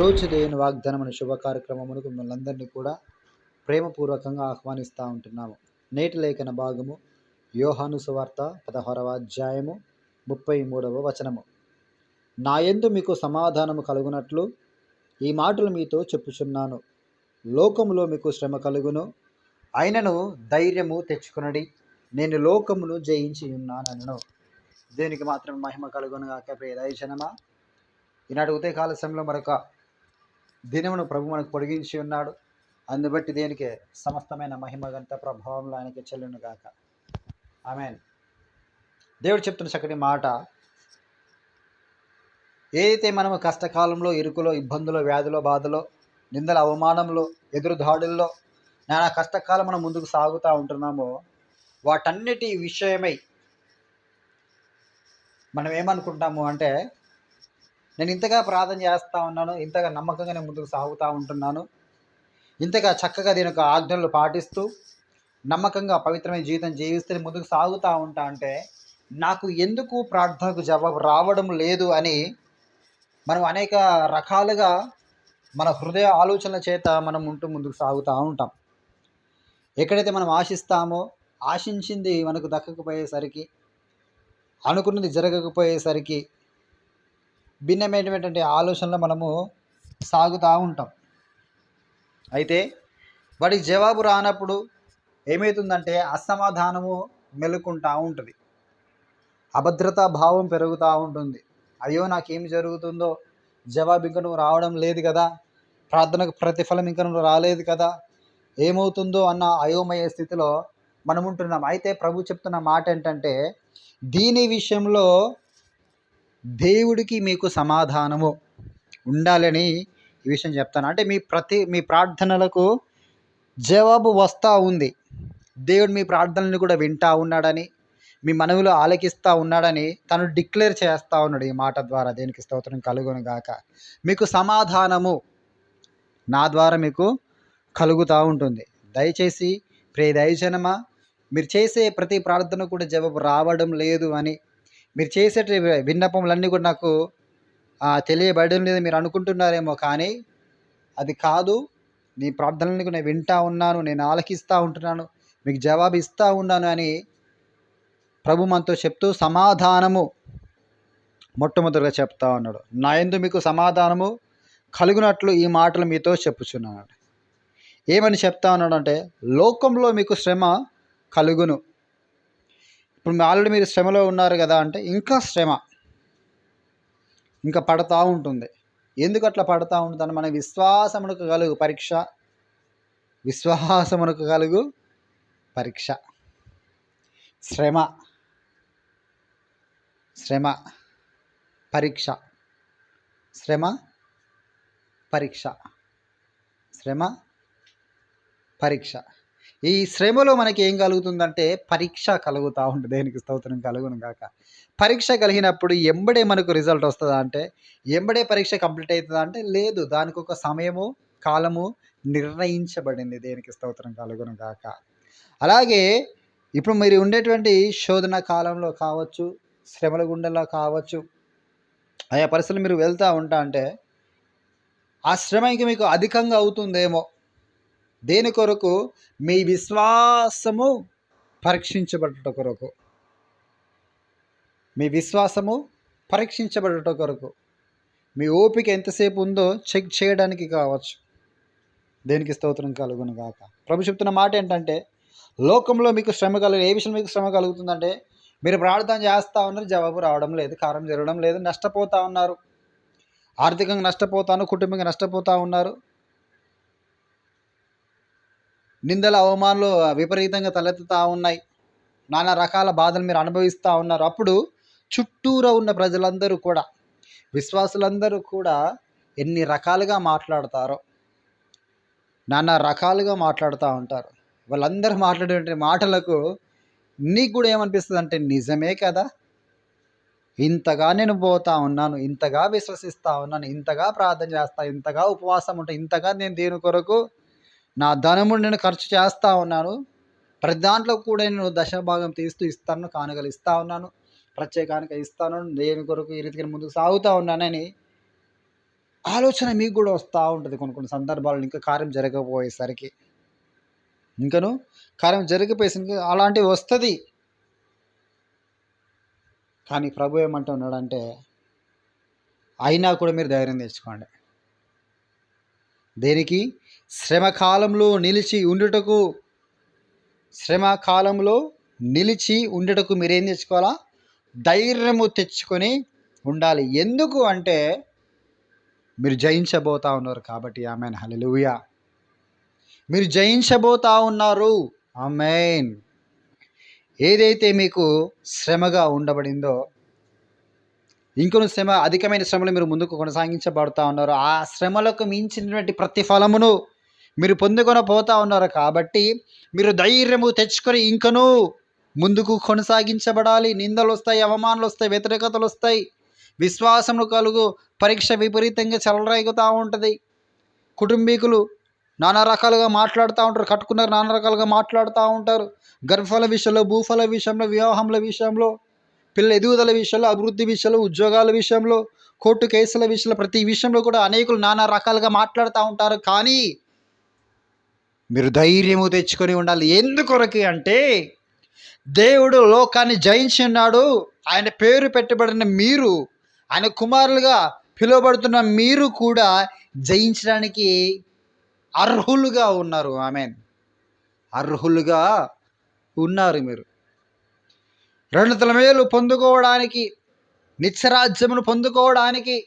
ఈరోజు దేవుని వాగ్దానమైన శుభ కార్యక్రమమునకు మిమ్మల్ని అందరినీ కూడా ప్రేమపూర్వకంగా ఆహ్వానిస్తూ ఉంటున్నాము. నేటి లేఖన భాగము యోహాను సువార్త పదహారవ అధ్యాయము ముప్పై మూడవ వచనము. నా యందు మీకు సమాధానము కలుగునట్లు ఈ మాటలు మీతో చెప్పుచున్నాను. లోకములో మీకు శ్రమ కలుగును. అయినను ధైర్యము తెచ్చుకునడి. నేను లోకమును జయించి ఉన్నానను దేనికి మాత్రం మహిమ కలుగునుగాక ప్రియ దయచనమా ఈనాటి ఉదయకాల సమయంలో మరొక దినమును ప్రభు మనకు పొడిగించి ఉన్నాడు. అందుబట్టి దేనికి సమస్తమైన మహిమ గంత ప్రభావంలో ఆయనకి చెల్లును గాక. ఆమెన్. దేవుడు చెప్తున్న చక్కటి మాట ఏదైతే మనము కష్టకాలంలో ఇరుకులో ఇబ్బందులో వ్యాధిలో బాధలో నిందల అవమానంలో ఎదురు దాడుల్లో నానా కష్టకాలం మనం ముందుకు సాగుతూ ఉంటున్నామో వాటన్నిటి విషయమై మనం ఏమనుకుంటాము అంటే నేను ఇంతగా ప్రార్థన చేస్తూ ఉన్నాను ఇంతగా నమ్మకంగా నేను ముందుకు సాగుతూ ఉంటున్నాను. ఇంతగా చక్కగా దీని యొక్క ఆజ్ఞలు పాటిస్తూ నమ్మకంగా పవిత్రమైన జీవితం జీవిస్తే ముందుకు సాగుతూ ఉంటా అంటే నాకు ఎందుకు ప్రార్థనకు జవాబు రావడం లేదు అని మనం అనేక రకాలుగా మన హృదయ ఆలోచనల చేత మనం ఉంటూ ముందుకు సాగుతూ ఉంటాం. ఎక్కడైతే మనం ఆశిస్తామో ఆశించింది మనకు దక్కకపోయేసరికి అనుకున్నది జరగకపోయేసరికి భిన్నమైనటువంటి ఆలోచనలు మనము సాగుతూ ఉంటాం. అయితే వాడికి జవాబు రానప్పుడు ఏమవుతుందంటే అసమాధానము మెలుకుంటూ ఉంటుంది. అభద్రతా భావం పెరుగుతూ ఉంటుంది. అయ్యో నాకేం జరుగుతుందో? జవాబు ఇంకా నువ్వు రావడం లేదు కదా? ప్రార్థనకు ప్రతిఫలం ఇంకా నువ్వు రాలేదు కదా? ఏమవుతుందో అన్న అయోమయ స్థితిలో మనం ఉంటున్నాం అయితే ప్రభు చెప్తున్న మాట ఏంటంటే దీని విషయంలో దేవుడికి మీకు సమాధానము ఉండాలని ఈ విషయం చెప్తాను. అంటే మీ ప్రతి మీ ప్రార్థనలకు జవాబు వస్తూ ఉంది. దేవుడు మీ ప్రార్థనలను కూడా వింటా ఉన్నాడని మీ మనవులు ఆలకిస్తూ ఉన్నాడని తను డిక్లేర్ చేస్తూ ఉన్నాడు ఈ మాట ద్వారా దేనికి స్తోత్రం కలుగును గాక. మీకు సమాధానము నా ద్వారా మీకు కలుగుతూ ఉంటుంది. దయచేసి ప్రే దయజనమా మీరు చేసే ప్రతి ప్రార్థన కూడా జవాబు రావడం లేదు అని మీరు చేసే విన్నపములన్నీ కూడా నాకు తెలియబడడం లేదు మీరు అనుకుంటున్నారేమో కానీ అది కాదు. నీ ప్రార్థనలను నేను వింటా ఉన్నాను నేను ఆలకిస్తూ ఉంటున్నాను మీకు జవాబు ఇస్తూ ఉన్నాను అని ప్రభు మనతో చెప్తూ సమాధానము మొట్టమొదటిగా చెప్తా ఉన్నాడు. నా ఎందు మీకు సమాధానము కలుగునట్లు ఈ మాటలు మీతో చెప్పుచున్నాను ఏమని చెప్తా ఉన్నాడు అంటే లోకంలో మీకు శ్రమ కలుగును. ఇప్పుడు ఆల్రెడీ మీరు శ్రమలో ఉన్నారు కదా అంటే ఇంకా శ్రమ. ఇంకా పడతా ఉంటుంది. ఎందుకు అట్లా పడతా ఉంటుందని మన విశ్వాసమునకు కలుగు పరీక్ష. విశ్వాసమునకు కలుగు పరీక్ష. శ్రమ. శ్రమ. పరీక్ష. శ్రమ. పరీక్ష. శ్రమ. పరీక్ష. ఈ శ్రమలో మనకి ఏం కలుగుతుందంటే పరీక్ష కలుగుతూ ఉంటుంది దేనికి స్తోత్రం కలుగును కాక పరీక్ష కలిగినప్పుడు ఎంబడే మనకు రిజల్ట్ వస్తుందా అంటే ఎంబడే పరీక్ష కంప్లీట్ అవుతుందా అంటే లేదు. దానికి ఒక సమయము కాలము నిర్ణయించబడింది దేనికి స్తోత్రం కలుగును కాక అలాగే ఇప్పుడు మీరు ఉండేటువంటి శోధన కాలంలో కావచ్చు శ్రమల గుండెలో కావచ్చు ఆయా పరిస్థితులు మీరు వెళ్తూ ఉంటా అంటే ఆ శ్రమ ఇంక మీకు అధికంగా అవుతుందేమో. దేని కొరకు? మీ విశ్వాసము పరీక్షించబడట కొరకు. మీ విశ్వాసము పరీక్షించబడట కొరకు. మీ ఓపిక ఎంతసేపు ఉందో చెక్ చేయడానికి కావచ్చు. దేనికి స్తోత్రం కలుగును గాక. ప్రభు చెప్తున్న మాట ఏంటంటే లోకంలో మీకు శ్రమ కలుగు ఏ విషయం మీకు శ్రమ కలుగుతుందంటే మీరు ప్రార్థన చేస్తూ ఉన్నారు జవాబు రావడం లేదు కారం జరగడం లేదు నష్టపోతూ ఉన్నారు. ఆర్థికంగా నష్టపోతాను కుటుంబంగా నష్టపోతూ ఉన్నారు. నిందల అవమానాలు విపరీతంగా తలెత్తుతూ ఉన్నాయి. నానా రకాల బాధలు మీరు అనుభవిస్తూ ఉన్నారు. అప్పుడు చుట్టూరా ఉన్న ప్రజలందరూ కూడా విశ్వాసులందరూ కూడా ఎన్ని రకాలుగా మాట్లాడతారో నానా రకాలుగా మాట్లాడుతూ ఉంటారు. వాళ్ళందరూ మాట్లాడే మాటలకు నీకు కూడా ఏమనిపిస్తుంది అంటే నిజమే కదా? ఇంతగా నేను పోతా ఉన్నాను ఇంతగా విశ్వసిస్తూ ఉన్నాను ఇంతగా ప్రార్థన చేస్తా ఇంతగా ఉపవాసం ఉంటా ఇంతగా నేను దేని కొరకు నా ధనమును నేను ఖర్చు చేస్తూ ఉన్నాను. ప్రతి దాంట్లో కూడా నేను దశభాగం తీస్తూ ఇస్తాను కానుకలు ఇస్తూ ఉన్నాను ప్రత్యేకానికి ఇస్తాను దేని కొరకు ఈ రీతికి ముందుకు సాగుతూ ఉన్నానని ఆలోచన మీకు కూడా వస్తూ ఉంటుంది కొన్ని కొన్ని సందర్భాల్లో. ఇంకా కార్యం జరగకపోయేసరికి. ఇంకను కార్యం జరిగిపోయేసరికి అలాంటివి వస్తుంది. కానీ ప్రభు ఏమంటున్నాడంటే అయినా కూడా మీరు ధైర్యం తెచ్చుకోండి. దేనికి? శ్రమ కాలంలో నిలిచి ఉండుటకు శ్రమ కాలంలో నిలిచి ఉండుటకు మీరేం తెచ్చుకోవాలా? ధైర్యము తెచ్చుకొని ఉండాలి. ఎందుకు అంటే మీరు జయించబోతా ఉన్నారు కాబట్టి ఆమెన్ హలలుయా మీరు జయించబోతా ఉన్నారు. ఆమెన్. ఏదైతే మీకు శ్రమగా ఉండబడిందో ఇంకొన్ని శ్రమ అధికమైన శ్రమలు మీరు ముందుకు కొనసాగించబడుతూ ఉన్నారు. ఆ శ్రమలకు మించినటువంటి ప్రతిఫలమును మీరు పొందుకొని పోతా ఉన్నారు కాబట్టి మీరు ధైర్యము తెచ్చుకొని ఇంకనూ ముందుకు కొనసాగించబడాలి. నిందలు వస్తాయి అవమానాలు వస్తాయి వ్యతిరేకతలు వస్తాయి. విశ్వాసము కలుగు పరీక్ష విపరీతంగా చెలరేగుతూ ఉంటుంది. కుటుంబీకులు నానా రకాలుగా మాట్లాడుతూ ఉంటారు కట్టుకున్నారు నానా రకాలుగా మాట్లాడుతూ ఉంటారు. గర్భఫల విషయంలో భూఫల విషయంలో వివాహముల విషయంలో పిల్లల ఎదుగుదల విషయంలో అభివృద్ధి విషయంలో ఉద్యోగాల విషయంలో కోర్టు కేసుల విషయంలో ప్రతి విషయంలో కూడా అనేకులు నానా రకాలుగా మాట్లాడుతూ ఉంటారు. కానీ మీరు ధైర్యము తెచ్చుకొని ఉండాలి. ఎందుకొరకి అంటే దేవుడు లోకాన్ని జయించి ఉన్నాడు. ఆయన పేరు పెట్టబడిన మీరు ఆయన కుమారులుగా పిలువబడుతున్న మీరు కూడా జయించడానికి అర్హులుగా ఉన్నారు. ఆమె అర్హులుగా ఉన్నారు మీరు. రెండుతల మేలు పొందుకోవడానికి నిత్యరాజ్యమును పొందుకోవడానికి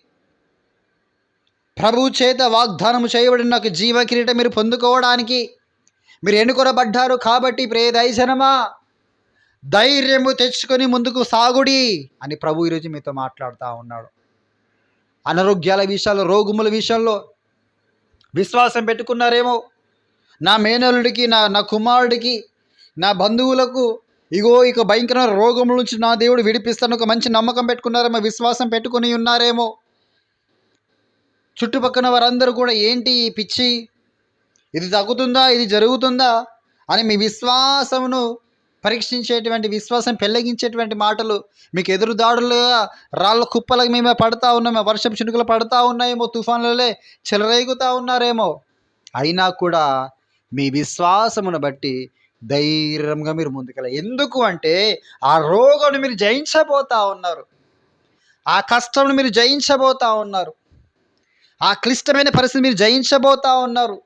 ప్రభు చేత వాగ్దానము చేయబడిన ఒక జీవ కిరీటం మీరు పొందుకోవడానికి మీరు ఎన్నుకొనబడ్డారు కాబట్టి ప్రే దైజనమా ధైర్యము తెచ్చుకొని ముందుకు సాగుడి అని ప్రభు ఈరోజు మీతో మాట్లాడుతూ ఉన్నాడు. అనారోగ్యాల విషయాల్లో రోగముల విషయంలో విశ్వాసం పెట్టుకున్నారేమో. నా మేనలుడికి నా నా కుమారుడికి నా బంధువులకు ఇగో ఇక భయంకరమైన రోగముల నుంచి నా దేవుడు విడిపిస్తాను ఒక మంచి నమ్మకం పెట్టుకున్నారేమో విశ్వాసం పెట్టుకుని ఉన్నారేమో. చుట్టుపక్కల వారందరూ కూడా ఏంటి ఈ పిచ్చి? ఇది తగ్గుతుందా? ఇది జరుగుతుందా? అని మీ విశ్వాసమును పరీక్షించేటువంటి విశ్వాసం పెళ్ళగించేటువంటి మాటలు మీకు ఎదురు దాడులుగా రాళ్ళ కుప్పలకు మేమే పడతా ఉన్నామో వర్షపు చినుకులు పడతా ఉన్నాయేమో తుఫాన్లలో చెలరేగుతూ ఉన్నారేమో అయినా కూడా మీ విశ్వాసమును బట్టి ధైర్యంగా మీరు ముందుకెళ్ళ. ఎందుకు అంటే ఆ రోగాన్ని మీరు జయించబోతా ఉన్నారు. ఆ కష్టంను మీరు జయించబోతా ఉన్నారు. ఆ క్లిష్టమైన పరిస్థితి మీరు జయించబోతా ఉన్నారు.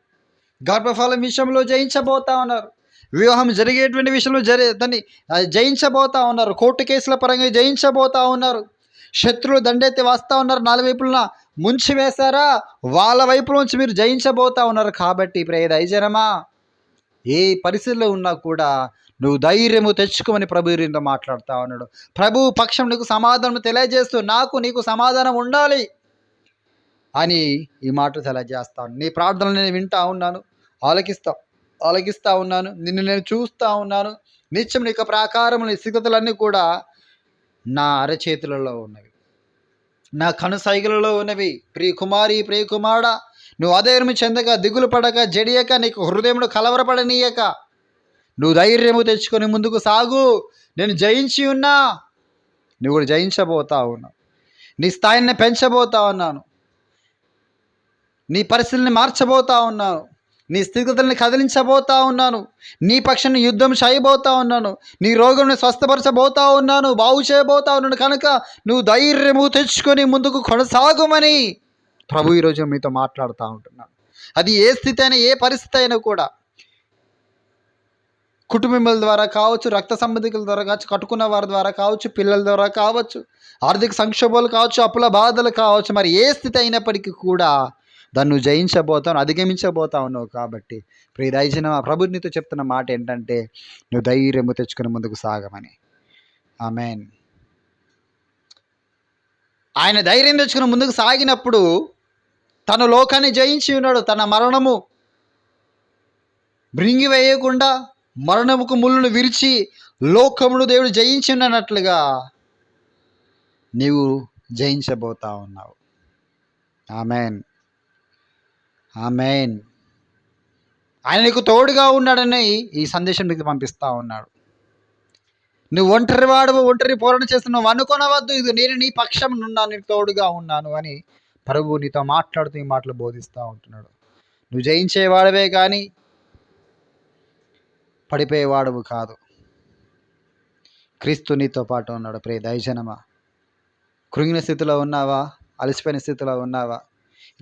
గర్భఫలం విషయంలో జయించబోతా ఉన్నారు. వివాహం జరిగేటువంటి విషయంలో జరి దాన్ని జయించబోతా ఉన్నారు. కోర్టు కేసుల పరంగా జయించబోతా ఉన్నారు. శత్రువులు దండెత్తి వస్తూ ఉన్నారు. నాలుగు వైపులన ముంచి వేశారా? వాళ్ళ వైపు నుంచి మీరు జయించబోతా ఉన్నారు కాబట్టి ప్రేద ఐజనమా ఏ పరిస్థితిలో ఉన్నా కూడా నువ్వు ధైర్యము తెచ్చుకోమని ప్రభు ఈరోజు మాట్లాడుతూ ఉన్నాడు. ప్రభు పక్షం నీకు సమాధానం తెలియజేస్తూ నాకు నీకు సమాధానం ఉండాలి. అని ఈ మాట తెలియజేస్తాను నీ ప్రార్థనలు నేను వింటా ఉన్నాను ఆలకిస్తా ఆలకిస్తూ ఉన్నాను నిన్ను నేను చూస్తూ ఉన్నాను. నిత్యం నీ యొక్క ప్రాకారం స్థితులన్నీ కూడా నా అరచేతులలో ఉన్నవి. నా కనుసైగలలో ఉన్నవి. ప్రియ కుమారి ప్రియ కుమారుడా నువ్వు అధైర్యం చెందక దిగులు పడక జడియక నీకు హృదయమును కలవరపడనీయక నువ్వు ధైర్యము తెచ్చుకొని ముందుకు సాగు. నేను జయించి ఉన్నా నువ్వు కూడా జయించబోతా ఉన్నావు. నీ స్థాయిని పెంచబోతా ఉన్నాను. నీ పరిస్థితిని మార్చబోతా ఉన్నాను. నీ స్థితిగతుల్ని కదిలించబోతా ఉన్నాను. నీ పక్షాన్ని యుద్ధం చేయబోతా ఉన్నాను. నీ రోగం స్వస్థపరచబోతా ఉన్నాను. బాగు చేయబోతా ఉన్నాను. కనుక నువ్వు ధైర్యము తెచ్చుకొని ముందుకు కొనసాగుమని ప్రభు ఈరోజు మీతో మాట్లాడుతూ ఉంటున్నాను. అది ఏ స్థితి అయినా ఏ పరిస్థితి అయినా కూడా కుటుంబీకుల ద్వారా కావచ్చు రక్త సంబంధికుల ద్వారా కావచ్చు కట్టుకున్న వారి ద్వారా కావచ్చు పిల్లల ద్వారా కావచ్చు ఆర్థిక సంక్షోభాలు కావచ్చు అప్పుల బాధలు కావచ్చు మరి ఏ స్థితి అయినప్పటికీ కూడా దాన్ని నువ్వు జయించబోతావు అధిగమించబోతావు ఉన్నావు కాబట్టి ప్రియరాజన ప్రభు నీతో చెప్తున్న మాట ఏంటంటే నువ్వు ధైర్యము తెచ్చుకుని ముందుకు సాగమని. ఆమెన్. ఆయన ధైర్యం తెచ్చుకుని ముందుకు సాగినప్పుడు తన లోకాన్ని జయించి ఉన్నాడు తన మరణము బ్రింగి వేయకుండా మరణముకు ముళ్ళను విరిచి లోకమును దేవుడు జయించి ఉన్నట్లుగా నీవు జయించబోతా ఉన్నావు. ఆమెన్. ఆమెన్. ఆయన నీకు తోడుగా ఉన్నాడని ఈ సందేశం నీకు పంపిస్తా ఉన్నాడు. నువ్వు ఒంటరి వాడు ఒంటరి పోరాటం చేస్తున్నావు నువ్వు అనుకోనవద్దు ఇది నేను నీ పక్షం నున్నాను నీకు తోడుగా ఉన్నాను అని ప్రభు నీతో మాట్లాడుతూ ఈ మాటలు బోధిస్తూ ఉంటున్నాడు. నువ్వు జయించేవాడవే కానీ పడిపోయేవాడవు కాదు. క్రీస్తు నీతో పాటు ఉన్నాడు ప్రే దయజనమా కృంగిన స్థితిలో ఉన్నావా? అలసిపోయిన స్థితిలో ఉన్నావా?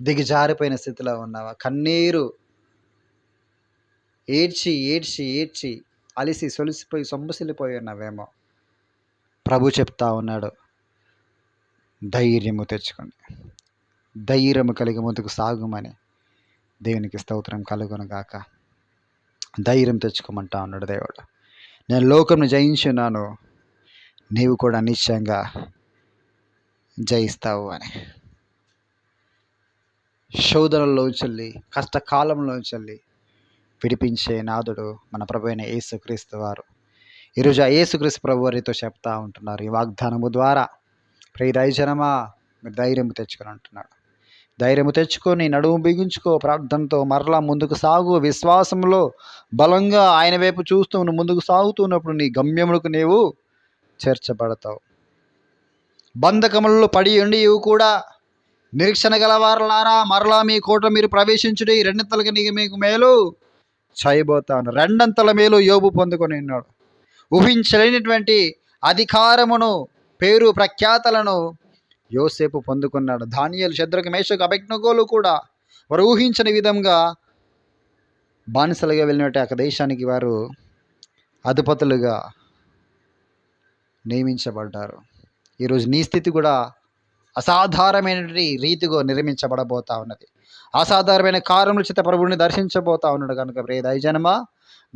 దిగజారిపోయిన స్థితిలో ఉన్నావా? కన్నీరు ఏడ్చి ఏడ్చి ఏడ్చి అలిసి సొలిసిపోయి సొంబసిల్లిపోయి ఉన్నావేమో? ప్రభు చెప్తా ఉన్నాడు. ధైర్యము తెచ్చుకోండి. ధైర్యము కలిగి ముందుకు సాగుమని దేవునికి స్తోత్రం కలుగునుగాక. ధైర్యం తెచ్చుకోమంటా ఉన్నాడు దేవుడు. నేను లోకంను జయించున్నాను. నీవు కూడా నిశ్చయంగా జయిస్తావు అని. శోధనలోంచెల్లి కష్టకాలంలోంచెల్లి విడిపించే నాదుడు మన ప్రభు అయిన యేసుక్రీస్తు వారు. ఈరోజు ఆ యేసుక్రీస్తు ప్రభు వారితో చెప్తా ఉంటున్నారు. ఈ వాగ్దానము ద్వారా ప్రియ దయజనమా మీరు ధైర్యం తెచ్చుకొని అంటున్నాడు. ధైర్యము తెచ్చుకొని నడుము బిగించుకో ప్రార్థనతో మరలా ముందుకు సాగు. విశ్వాసంలో బలంగా ఆయన వైపు చూస్తూ నువ్వు ముందుకు సాగుతున్నప్పుడు నీ గమ్యములకు నీవు చేర్చబడతావు. బంధకములలో పడి ఉండి ఇవి కూడా నిరీక్షణ గలవారులారా మరలా మీ కోట మీరు ప్రవేశించుడి రెండంతలుగా నీకు మీకు మేలు చేయబోతాను. రెండంతల మేలు యోబు పొందుకొని ఉన్నాడు. ఊహించలేనటువంటి అధికారమును పేరు ప్రఖ్యాతలను యోసేపు పొందుకున్నాడు. ధాన్యాలు శత్రుకు మేషకు అభిజ్ఞగోలు కూడా వారు ఊహించని విధంగా బానిసలుగా వెళ్ళినట్టు ఆ దేశానికి వారు అధిపతులుగా నియమించబడ్డారు. ఈరోజు నీ స్థితి కూడా అసాధారణమైనటువంటి రీతిగా నిర్మించబడబోతా ఉన్నది. అసాధారణమైన కారణం చేత ప్రభువుని దర్శించబోతా ఉన్నాడు కనుక ప్రియ దయజనమా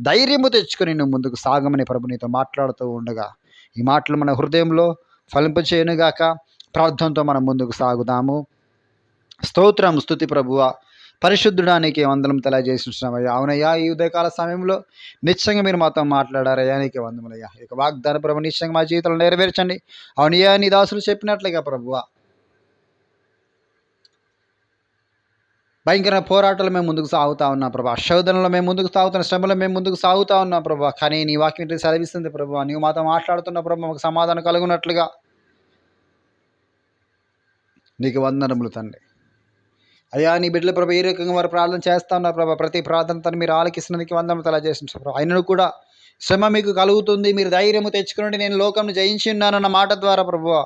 ధైర్యము తెచ్చుకొని నువ్వు ముందుకు సాగమని ప్రభునితో మాట్లాడుతూ ఉండగా ఈ మాటలు మన హృదయంలో ఫలింపచేయనుగాక ప్రార్థనతో మనం ముందుకు సాగుదాము. స్తోత్రం స్థుతి ప్రభువ పరిశుద్ధుడానికి వందనం తెలియజేసినయ్యా అవునయ్యా ఈ ఉదయకాల సమయంలో నిశ్చయంగా మీరు మాతో మాట్లాడారయ్యా. నీకే వందములయ్యా ఇక వాగ్దాన ప్రభు నిశ్చయంగా మా జీవితంలో నెరవేర్చండి. అవునయ్యా నీ దాసులు చెప్పినట్లుగా ప్రభువా భయంకర పోరాటాలు మేము ముందుకు సాగుతా ఉన్నాం ప్రభా. శోధనలో మేము ముందుకు సాగుతున్న శ్రమలో మేము ముందుకు సాగుతా ఉన్నాం ప్రభా. కానీ నీ వాక్యం ఇట్లా సెలవిస్తుంది ప్రభా. నీవు మాతో మాట్లాడుతున్న ప్రభా మాకు సమాధానం కలుగునట్లుగా. నీకు వందనములు తండ్రి. అయ్యా నీ బిడ్డల ప్రభా ఏ రకంగా వారు ప్రార్థన చేస్తా ఉన్నారు ప్రభా? ప్రతి ప్రార్థనతో మీరు ఆలకిస్తున్నందుకు వందనములు చేసిన ప్రభా. ఆయనను కూడా శ్రమ మీకు కలుగుతుంది. మీరు ధైర్యము తెచ్చుకుని నేను లోకంను జయించి ఉన్నానన్న మాట ద్వారా ప్రభువా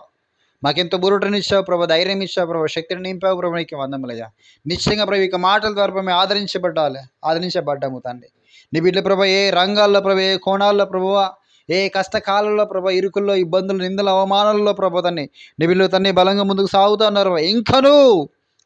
మాకెంతో బురుటనిచ్చావు ప్రభా ధైర్యం ఇచ్చావు ప్రభా శక్తిని నింపావు ప్రభు నీకు వందములయ్యా. నిశ్చయంగా ప్రభు ఇక మాటల ద్వారా మేము ఆదరించబడ్డాలి ఆదరించబడ్డాము తండ్రి. నీ బిడ్డ ప్రభు ఏ రంగాల్లో ప్రభు ఏ కోణాల్లో ప్రభువా ఏ కష్టకాలంలో ప్రభు ఇరుకుల్లో ఇబ్బందులు నిందల అవమానాల్లో ప్రభ తన్ని నీ బిడ్డలు తన్ని బలంగా ముందుకు సాగుతా ఉన్నారు ఇంకనూ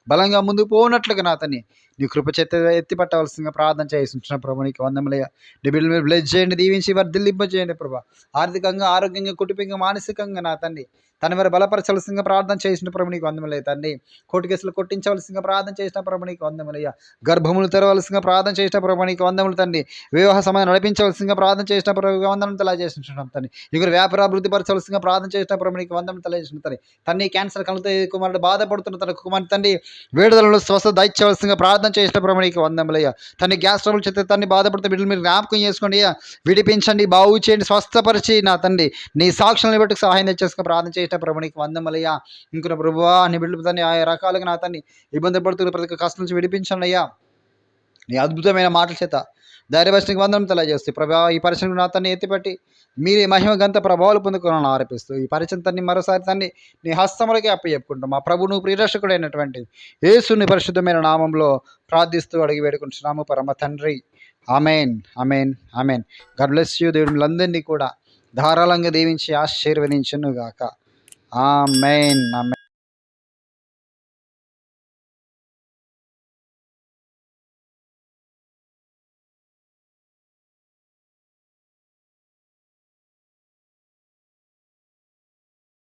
బలంగా ముందుకు పోనట్లుగా నా తన్ని నీ కృప చేత ఎత్తిపట్టవలసిందిగా ప్రార్థన చేస్తుంటున్న ప్రభు నీకు వందములయ్య. నీ బిడ్డలు మీరు బ్లెస్ చేయండి దీవించి వర్ధిల్లింప చేయండి ప్రభా. ఆర్థికంగా ఆరోగ్యంగా కుటుంబంగా మానసికంగా నా తండ్రి తన మీరు బలపరచవలసిందిగా ప్రార్థన చేసిన ప్రభు నీకు వందములయ్య తండ్రి. కోర్టు కేసులు కొట్టించవలసిందిగా ప్రార్థన చేసిన ప్రభు నీకు వందములయ్య. గర్భములు తెరవలసిందిగా ప్రార్థన చేసిన ప్రభు నీకు వందములు తండ్రి. వివాహ సమయం నడిపించవలసిందిగా ప్రార్థన చేసిన ప్రభు వందనం తెలియజేస్తున్నాం తండ్రి. ఇక్కడ వ్యాపార అభివృద్ధి పరచవలసిందిగా ప్రార్థన చేసిన ప్రభు నీకు వందనం తెలియజేసిన తండ్రి. తన్ని క్యాన్సర్ కలుగుతాయి కుమారుడు బాధపడుతున్న తన కుమారుడు తండ్రి విడుదలలో స్వస్థ దయచేవలసిందిగా ప్రార్థన చేసిన ప్రభు నీకు వందములయ్య. తన్ని గ్యాస్ ట్రబుల్ చేస్తే తన్ని బాధపడుతూ బిడ్డలు మీరు జ్ఞాపకం చేసుకోండి అయ్యా. విడిపించండి బాగు చేయండి స్వస్థపరిచి నా తండ్రి. నీ సాక్షులను బట్టి సహాయం తెచ్చేసుకుని ప్రార్థన చేసి ప్రభు నీకు వందములయ్యా. ఇంకొన ప్రభువా అని బిడ్డలు తండ్రి ఆయా రకాలుగా నా ఇబ్బంది పడుతున్న ప్రతి ఒక్క కష్టం నుంచి విడిపించండి అయ్యా నీ అద్భుతమైన మాటల చేత ధైర్యవచనకి వందనం తెలియజేస్తే ప్రభా ఈ పరిశ్రమ నా తన్ని ఎత్తిపెట్టి మీరే మహిమ గంత ప్రభావాలు పొందుకోవాలని ఆరోపిస్తూ ఈ పరిచయం తన్ని మరోసారి తన్ని నీ హస్తములకే అప్ప చెప్పుకుంటాం మా ప్రభును ప్రియరక్షకుడైనటువంటి యేసుని పరిశుద్ధమైన నామంలో ప్రార్థిస్తూ అడిగి వేడుకుంటున్నాము పరమ తండ్రి. Amen amen amen God bless you. దేవుళ్ళందరినీ కూడా ధారాళంగా దీవించి ఆశీర్వదించును గాక ఆమెన్ ఆమెన్